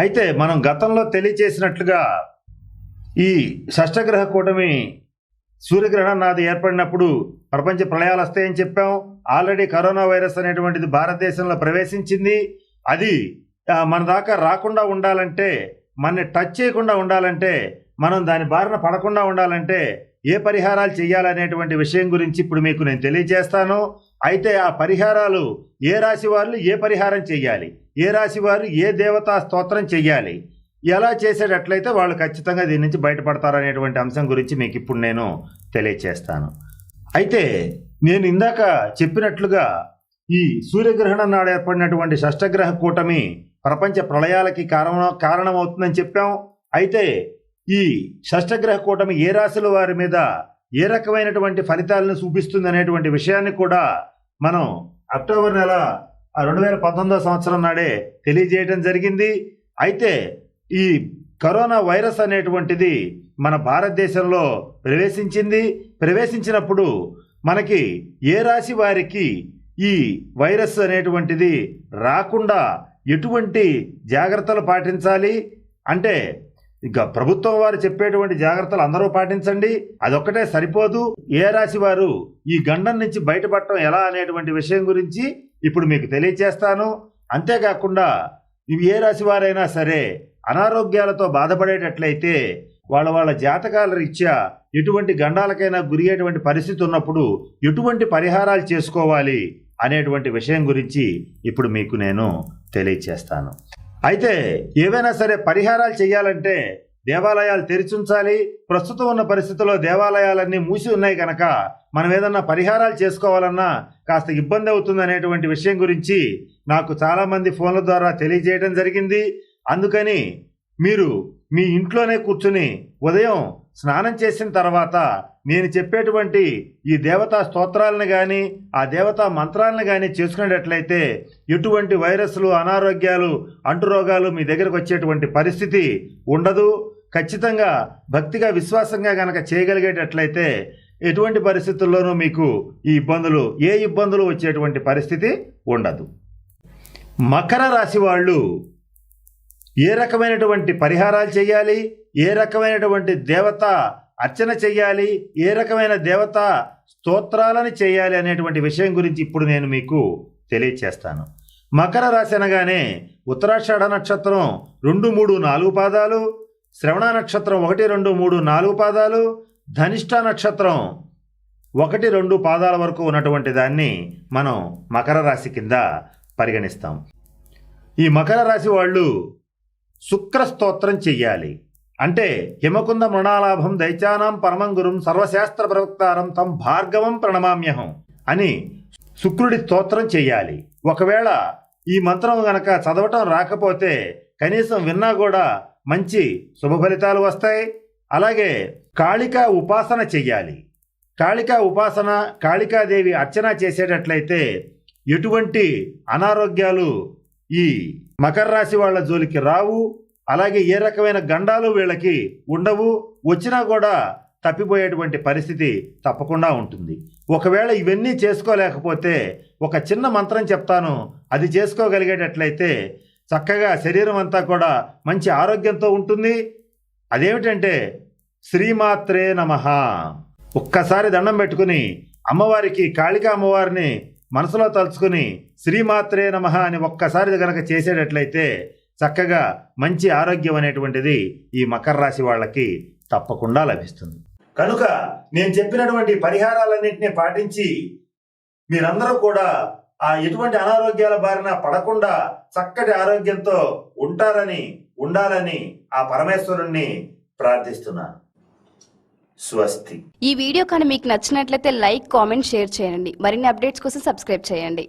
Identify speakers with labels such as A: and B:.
A: అయితే మనం గతంలో తెలియచేసినట్లుగా ఈ షష్టగ్రహ కూటమి సూర్యగ్రహణం నాది ఏర్పడినప్పుడు ప్రపంచ ప్రళయాలు వస్తాయని చెప్పాం. ఆల్రెడీ కరోనా వైరస్ అనేటువంటిది భారతదేశంలో ప్రవేశించింది. అది మన దాకా రాకుండా ఉండాలంటే మనని టచ్ చేయకుండా ఉండాలంటే మనం దాని బారిన పడకుండా ఉండాలంటే ఏ పరిహారాలు చేయాలనేటువంటి విషయం గురించి ఇప్పుడు మీకు నేను తెలియజేస్తాను. అయితే ఆ పరిహారాలు ఏ రాశి వాళ్ళు ఏ పరిహారం చేయాలి? ఏ రాశి వారు ఏ దేవతా స్తోత్రం చెయ్యాలి? ఎలా చేసేటట్లయితే వాళ్ళు ఖచ్చితంగా దీని నుంచి బయటపడతారనేటువంటి అంశం గురించి మీకు ఇప్పుడు నేను తెలియచేస్తాను. అయితే నేను ఇందాక చెప్పినట్లుగా ఈ సూర్యగ్రహణం నాడు ఏర్పడినటువంటి షష్టగ్రహ కూటమి ప్రపంచ ప్రళయాలకి కారణం కారణమవుతుందని చెప్పాం. అయితే ఈ షష్టగ్రహ కూటమి ఏ రాశుల వారి మీద ఏ రకమైనటువంటి ఫలితాలను చూపిస్తుంది అనేటువంటి విషయాన్ని కూడా మనం అక్టోబర్ నెల రెండు వేల పంతొమ్మిదో సంవత్సరం నాడే తెలియజేయడం జరిగింది. అయితే ఈ కరోనా వైరస్ అనేటువంటిది మన భారతదేశంలో ప్రవేశించింది. ప్రవేశించినప్పుడు మనకి ఏ రాశి వారికి ఈ వైరస్ అనేటువంటిది రాకుండా ఎటువంటి జాగ్రత్తలు పాటించాలి? అంటే ఇక ప్రభుత్వం వారు చెప్పేటువంటి జాగ్రత్తలు అందరూ పాటించండి. అదొక్కటే సరిపోదు. ఏ రాశి వారు ఈ గండం నుంచి బయటపడటం ఎలా అనేటువంటి విషయం గురించి ఇప్పుడు మీకు తెలియచేస్తాను. అంతేకాకుండా ఇవి ఏ రాశి వారైనా సరే అనారోగ్యాలతో బాధపడేటట్లయితే వాళ్ళ వాళ్ళ జాతకాల రీత్యా ఎటువంటి గండాలకైనా గురియటువంటి పరిస్థితి ఉన్నప్పుడు ఎటువంటి పరిహారాలు చేసుకోవాలి అనేటువంటి విషయం గురించి ఇప్పుడు మీకు నేను తెలియచేస్తాను. అయితే ఏవైనా సరే పరిహారాలు చేయాలంటే దేవాలయాలు తెరిచుంచాలి. ప్రస్తుతం ఉన్న పరిస్థితుల్లో దేవాలయాలన్నీ మూసి ఉన్నాయి కనుక మనం ఏదన్నా పరిహారాలు చేసుకోవాలన్నా కాస్త ఇబ్బంది అవుతుంది అనేటువంటి విషయం గురించి నాకు చాలామంది ఫోన్ల ద్వారా తెలియజేయడం జరిగింది. అందుకని మీరు మీ ఇంట్లోనే కూర్చుని ఉదయం స్నానం చేసిన తర్వాత నేను చెప్పేటువంటి ఈ దేవతా స్తోత్రాలను కానీ ఆ దేవతా మంత్రాలను కానీ చేసుకునేటట్లయితే ఎటువంటి వైరస్లు అనారోగ్యాలు అంటురోగాలు మీ దగ్గరకు వచ్చేటువంటి పరిస్థితి ఉండదు. ఖచ్చితంగా భక్తిగా విశ్వాసంగా కనుక చేయగలిగేటట్లయితే ఎటువంటి పరిస్థితుల్లోనూ మీకు ఈ ఇబ్బందులు ఏ ఇబ్బందులు వచ్చేటువంటి పరిస్థితి ఉండదు. మకర రాశి వాళ్ళు ఏ రకమైనటువంటి పరిహారాలు చేయాలి ఏ రకమైనటువంటి దేవత అర్చన చేయాలి ఏ రకమైన దేవత స్తోత్రాలను చేయాలి అనేటువంటి విషయం గురించి ఇప్పుడు నేను మీకు తెలియచేస్తాను. మకర రాశి అనగానే ఉత్తరాషాఢ నక్షత్రం రెండు మూడు నాలుగు పాదాలు శ్రవణ నక్షత్రం ఒకటి రెండు మూడు నాలుగు పాదాలు ధనిష్ట నక్షత్రం ఒకటి రెండు పాదాల వరకు ఉన్నటువంటి దాన్ని మనం మకర రాశి కింద పరిగణిస్తాం. ఈ మకర రాశి వాళ్ళు శుక్ర స్తోత్రం చెయ్యాలి. అంటే హిమకుంద మృణాలాభం దైత్యానాం పరమం గురుం సర్వశాస్త్ర ప్రవక్తారం తం భార్గవం ప్రణమామ్యహం అని శుక్రుడి స్తోత్రం చేయాలి ఒకవేళ ఈ మంత్రం గనక చదవటం రాకపోతే కనీసం విన్నా కూడా మంచి శుభ ఫలితాలు వస్తాయి. అలాగే కాళికా ఉపాసన చెయ్యాలి. కాళికా ఉపాసన కాళికాదేవి అర్చన చేసేటట్లయితే ఎటువంటి అనారోగ్యాలు ఈ మకర రాశి వాళ్ళ జోలికి రావు. అలాగే ఏ రకమైన గండాలు వీళ్ళకి ఉండవు. వచ్చినా కూడా తప్పిపోయేటువంటి పరిస్థితి తప్పకుండా ఉంటుంది. ఒకవేళ ఇవన్నీ చేసుకోలేకపోతే ఒక చిన్న మంత్రం చెప్తాను. అది చేసుకోగలిగేటట్లయితే చక్కగా శరీరం అంతా కూడా మంచి ఆరోగ్యంతో ఉంటుంది. అదేమిటంటే శ్రీమాత్రే నమః. ఒక్కసారి దండం పెట్టుకుని అమ్మవారికి కాళికా అమ్మవారిని మనసులో తలుచుకుని శ్రీమాత్రే నమః అని ఒక్కసారి కనుక చేసేటట్లయితే చక్కగా మంచి ఆరోగ్యం అనేటువంటిది ఈ మకర రాశి వాళ్ళకి తప్పకుండా లభిస్తుంది. కనుక నేను చెప్పినటువంటి పరిహారాలన్నింటినీ పాటించి మీరందరూ కూడా ఆ ఎటువంటి అనారోగ్యాల బారిన పడకుండా చక్కటి ఆరోగ్యంతో ఉంటారని ఉండాలని ఆ పరమేశ్వరుణ్ణి ప్రార్థిస్తున్నాను స్వస్తి.
B: ఈ వీడియో కానీ మీకు నచ్చినట్లయితే లైక్ కామెంట్ షేర్ చేయండి. మరిన్ని అప్డేట్స్ కోసం సబ్స్క్రైబ్ చేయండి.